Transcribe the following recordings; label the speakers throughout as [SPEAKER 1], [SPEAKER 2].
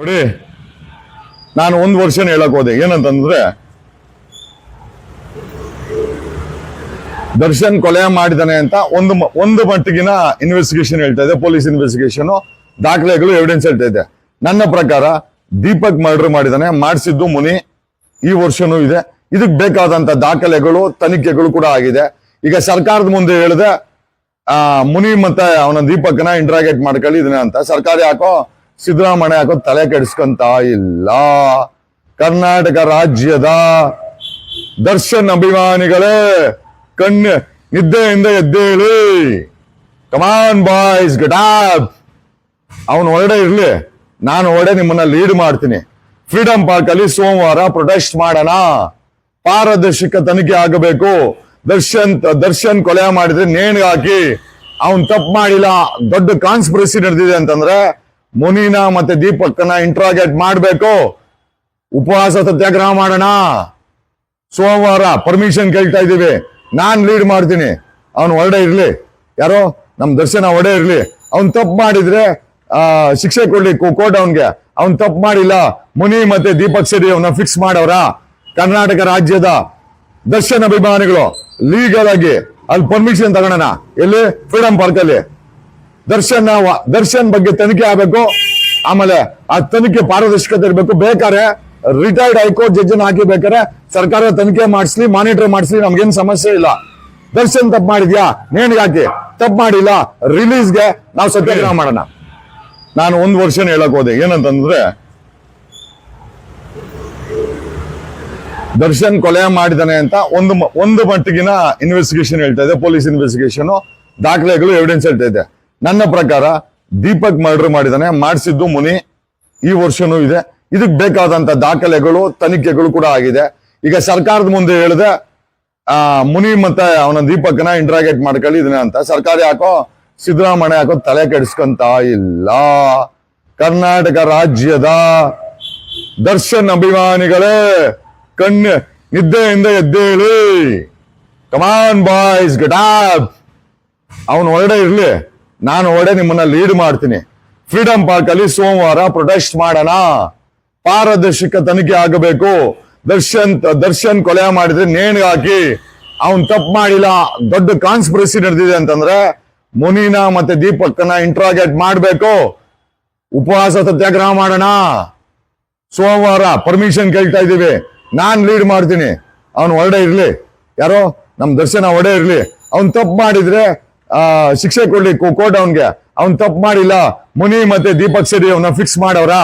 [SPEAKER 1] ನೋಡಿ, ನಾನು ಒಂದು ವರ್ಷ ಹೇಳಕ್ ಹೋದೆ. ಏನಂತಂದ್ರೆ, ದರ್ಶನ್ ಕೊಲೆ ಮಾಡಿದಾನೆ ಅಂತ ಒಂದು ಒಂದು ಮಟ್ಟಿಗಿನ ಇನ್ವೆಸ್ಟಿಗೇಷನ್ ಹೇಳ್ತಾ ಇದೆ ಪೊಲೀಸ್ ಇನ್ವೆಸ್ಟಿಗೇಷನ್ ದಾಖಲೆಗಳು ಎವಿಡೆನ್ಸ್ ಹೇಳ್ತಾ ಇದೆ. ನನ್ನ ಪ್ರಕಾರ, ದೀಪಕ್ ಮರ್ಡರ್ ಮಾಡಿದಾನೆ, ಮಾಡಿಸಿದ್ದು ಮುನಿ, ಈ ವರ್ಷನೂ ಇದೆ. ಇದಕ್ಕೆ ಬೇಕಾದಂತ ದಾಖಲೆಗಳು, ತನಿಖೆಗಳು ಕೂಡ ಆಗಿದೆ. ಈಗ ಸರ್ಕಾರದ ಮುಂದೆ ಹೇಳಿದೆ, ಆ, ಮುನಿ ಮತ್ತೆ ಅವನ ದೀಪಕ್ನ ಇಂಟ್ರಾಗೇಟ್ ಮಾಡ್ಕೊಳ್ಳಿ ಇದನ್ನ ಅಂತ. ಸರ್ಕಾರ ಯಾಕೋ ಸಿದ್ದರಾಮಯ್ಯ ಯಾಕೋ ತಲೆ ಕೆಡಿಸ್ಕೊಂತ ಇಲ್ಲ? ಕರ್ನಾಟಕ ರಾಜ್ಯದ ದರ್ಶನ್ ಅಭಿಮಾನಿಗಳೇ, ಕಣ್ಣು, ನಿದ್ದೆಯಿಂದ ಎದ್ದೇಳಿ. ಕಮಾನ್ ಬಾಯ್ಸ್ ಗಟಾಪ್ ಅವನು ಹೊರಡೆ ಇರ್ಲಿ. ನಾನು ಹೊರಡೆ ನಿಮ್ಮನ್ನ ಲೀಡ್ ಮಾಡ್ತೀನಿ. ಫ್ರೀಡಂ ಪಾರ್ಕ್ ಅಲ್ಲಿ ಸೋಮವಾರ ಪ್ರೊಟೆಸ್ಟ್ ಮಾಡೋಣ. ಪಾರದರ್ಶಕ ತನಿಖೆ ಆಗಬೇಕು. ದರ್ಶನ್ ದರ್ಶನ್ ಕೊಲೆ ಮಾಡಿದ್ರೆ ನೇಣು ಹಾಕಿ. ಅವನ್ ತಪ್ಪು ಮಾಡಿಲ್ಲ. ದೊಡ್ಡ ಕಾನ್ಸ್ಪಿರಸಿ ನಡೆದಿದೆ ಅಂತಂದ್ರೆ ಮುನಿನ ಮತ್ತೆ ದೀಪಕ್ಕನ ಇಂಟ್ರಾಗೇಟ್ ಮಾಡಬೇಕು. ಉಪವಾಸ ಸತ್ಯಾಗ್ರಹ ಮಾಡೋಣ. ಸೋಮವಾರ ಪರ್ಮಿಷನ್ ಕೇಳ್ತಾ ಇದ್ದೀವಿ. ನಾನ್ ಲೀಡ್ ಮಾಡ್ತೀನಿ. ಅವನು ಹೊರಡೆ ಇರ್ಲಿ. ಯಾರೋ? ನಮ್ ದರ್ಶನ ಒಡೆ ಇರ್ಲಿ. ಅವ್ನ್ ತಪ್ಪು ಮಾಡಿದ್ರೆ ಶಿಕ್ಷೆ ಕೊಡ್ಲಿ ಕೋರ್ಟ್ ಅವನ್ಗೆ. ಅವ್ನ್ ತಪ್ಪು ಮಾಡಿಲ್ಲ. ಮುನಿ ಮತ್ತೆ ದೀಪಕ್ ಸರಿ ಅವನ್ನ ಫಿಕ್ಸ್ ಮಾಡವ್ರ ಕರ್ನಾಟಕ ರಾಜ್ಯದ ದರ್ಶನ ಅಭಿಮಾನಿಗಳು ಲೀಗಲ್ ಆಗಿ ಅಲ್ಲಿ ಪರ್ಮಿಷನ್ ತಗೊಳೋಣ ಎಲ್ಲಿ? ಫ್ರೀಡಂ ಪಾರ್ಕ್ ಅಲ್ಲಿ. ದರ್ಶನ್ ದರ್ಶನ್ ಬಗ್ಗೆ ತನಿಖೆ ಆಗಬೇಕು. ಆಮೇಲೆ ಆ ತನಿಖೆ ಪಾರದರ್ಶಕತೆ ಇರಬೇಕು. ಬೇಕಾದ್ರೆ ರಿಟೈರ್ಡ್ ಹೈಕೋರ್ಟ್ ಜಡ್ಜ್ ಹಾಕಿ ಬೇಕಾದ್ರೆ ಸರ್ಕಾರ ತನಿಖೆ ಮಾಡಿಸ್ಲಿ ಮಾನಿಟರ್ ಮಾಡಿಸ್ಲಿ, ನಮ್ಗೇನು ಸಮಸ್ಯೆ ಇಲ್ಲ. ದರ್ಶನ್ ತಪ್ಪು ಮಾಡಿದ್ಯಾ? ನೇಣಿಗೆ ಹಾಕಿ. ತಪ್ಪು ಮಾಡಿಲ್ಲ ರಿಲೀಸ್ಗೆ ನಾವು ಸತ್ಯಾಗ್ರಹ ಮಾಡೋಣ. ನಾನು ಒಂದು ವರ್ಷ ಹೇಳಕ್ ಹೋದೆ. ಏನಂತಂದ್ರೆ, ದರ್ಶನ್ ಕೊಲೆ ಮಾಡಿದಾನೆ ಅಂತ ಒಂದು ಒಂದು ಮಟ್ಟಿಗಿನ ಇನ್ವೆಸ್ಟಿಗೇಷನ್ ಹೇಳ್ತಾ ಇದೆ. ಪೊಲೀಸ್ ಇನ್ವೆಸ್ಟಿಗೇಷನ್ ದಾಖಲೆಗಳು ಎವಿಡೆನ್ಸ್ ಹೇಳ್ತಾ ಇದೆ. ನನ್ನ ಪ್ರಕಾರ ದೀಪಕ್ ಮರ್ಡರ್ ಮಾಡಿದಾನೆ, ಮಾಡಿಸಿದ್ದು ಮುನಿ. ಈ ವರ್ಷನೂ ಇದೆ. ಇದಕ್ಕೆ ಬೇಕಾದಂತ ದಾಖಲೆಗಳು, ತನಿಖೆಗಳು ಕೂಡ ಆಗಿದೆ. ಈಗ ಸರ್ಕಾರದ ಮುಂದೆ ಹೇಳಿದೆ, ಆ, ಮುನಿ ಮತ್ತೆ ಅವನ ದೀಪಕ್ನ ಇಂಟ್ರಾಗೇಟ್ ಮಾಡ್ಕೊಳ್ಳಿ ಇದನ್ನ ಅಂತ. ಸರ್ಕಾರ ಯಾಕೋ ಸಿದ್ದರಾಮಯ್ಯ ಯಾಕೋ ತಲೆ ಕೆಡಿಸ್ಕೊಂತ ಇಲ್ಲ. ಕರ್ನಾಟಕ ರಾಜ್ಯದ ದರ್ಶನ್ ಅಭಿಮಾನಿಗಳೇ, ಕಣ್ಣು, ನಿದ್ದೆಯಿಂದ ಎದ್ದೇಳಿ. ಕಮಾನ್ ಬಾಯ್ಸ್ ಗಟಾಪ್ ಅವನು ಹೊರಡೆ ಇರ್ಲಿ. ನಾನು ಒಡೆ ನಿಮ್ಮನ್ನ ಲೀಡ್ ಮಾಡ್ತೀನಿ. ಫ್ರೀಡಂ ಪಾರ್ಕ್ ಅಲ್ಲಿ ಸೋಮವಾರ ಪ್ರೊಟೆಸ್ಟ್ ಮಾಡೋಣ. ಪಾರದರ್ಶಕ ತನಿಖೆ ಆಗಬೇಕು. ದರ್ಶನ್ ದರ್ಶನ್ ಕೊಲೆ ಮಾಡಿದ್ರೆ ನೇಣು ಹಾಕಿ. ಅವನ್ ತಪ್ಪು ಮಾಡಿಲ್ಲ. ದೊಡ್ಡ ಕಾನ್ಸ್ಪಿರಸಿ ನಡೆದಿದೆ ಅಂತಂದ್ರೆ ಮುನಿನ ಮತ್ತೆ ದೀಪಕ್ಕನ ಇಂಟ್ರಾಗೇಟ್ ಮಾಡಬೇಕು. ಉಪವಾಸ ಸತ್ಯಾಗ್ರಹ ಮಾಡೋಣ. ಸೋಮವಾರ ಪರ್ಮಿಷನ್ ಕೇಳ್ತಾ ಇದ್ದೀವಿ. ನಾನ್ ಲೀಡ್ ಮಾಡ್ತೀನಿ. ಅವನು ಹೊರಡೆ ಇರ್ಲಿ. ಯಾರೋ? ನಮ್ ದರ್ಶನ ಒಡೆ ಇರ್ಲಿ. ಅವನ್ ತಪ್ಪು ಮಾಡಿದ್ರೆ ಶಿಕ್ಷೆ ಕೊಡ್ಲಿ ಕೋರ್ಟ್ ಅವನ್ಗೆ ಅವ್ನ್ ತಪ್ಪು ಮಾಡಿಲ್ಲ. ಮುನಿ ಮತ್ತೆ ದೀಪಕ್ ಶೆಟ್ಟಿ ಅವನ್ನ ಫಿಕ್ಸ್ ಮಾಡವ್ರ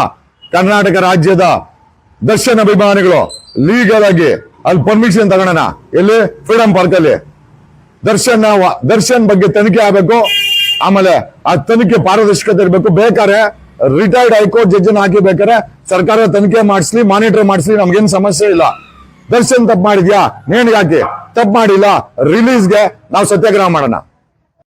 [SPEAKER 1] ಕರ್ನಾಟಕ ರಾಜ್ಯದ ದರ್ಶನ್ ಅಭಿಮಾನಿಗಳು ಲೀಗಲ್ ಆಗಿ ಅಲ್ಲಿ ಪರ್ಮಿಷನ್ ತಗೊಳೋಣ ಎಲ್ಲಿ? ಫ್ರೀಡಂ ಪಾರ್ಕ್ ಅಲ್ಲಿ. ದರ್ಶನ್ ದರ್ಶನ್ ಬಗ್ಗೆ ತನಿಖೆ ಆಗಬೇಕು. ಆಮೇಲೆ ಆ ತನಿಖೆ ಪಾರದರ್ಶಕತೆ ಇರಬೇಕು. ಬೇಕಾದ್ರೆ ರಿಟೈರ್ಡ್ ಹೈಕೋರ್ಟ್ ಜಡ್ಜ್ ಹಾಕಿ ಬೇಕಾದ್ರೆ ಸರ್ಕಾರ ತನಿಖೆ ಮಾಡಿಸ್ಲಿ ಮಾನಿಟರ್ ಮಾಡಿಸ್ಲಿ, ನಮ್ಗೇನು ಸಮಸ್ಯೆ ಇಲ್ಲ. ದರ್ಶನ್ ತಪ್ಪು ಮಾಡಿದ್ಯಾ? ನೇಣಿಗೆ ಹಾಕಿ ತಪ್ಪು ಮಾಡಿಲ್ಲ ರಿಲೀಸ್ಗೆ ನಾವು ಸತ್ಯಾಗ್ರಹ ಮಾಡೋಣ.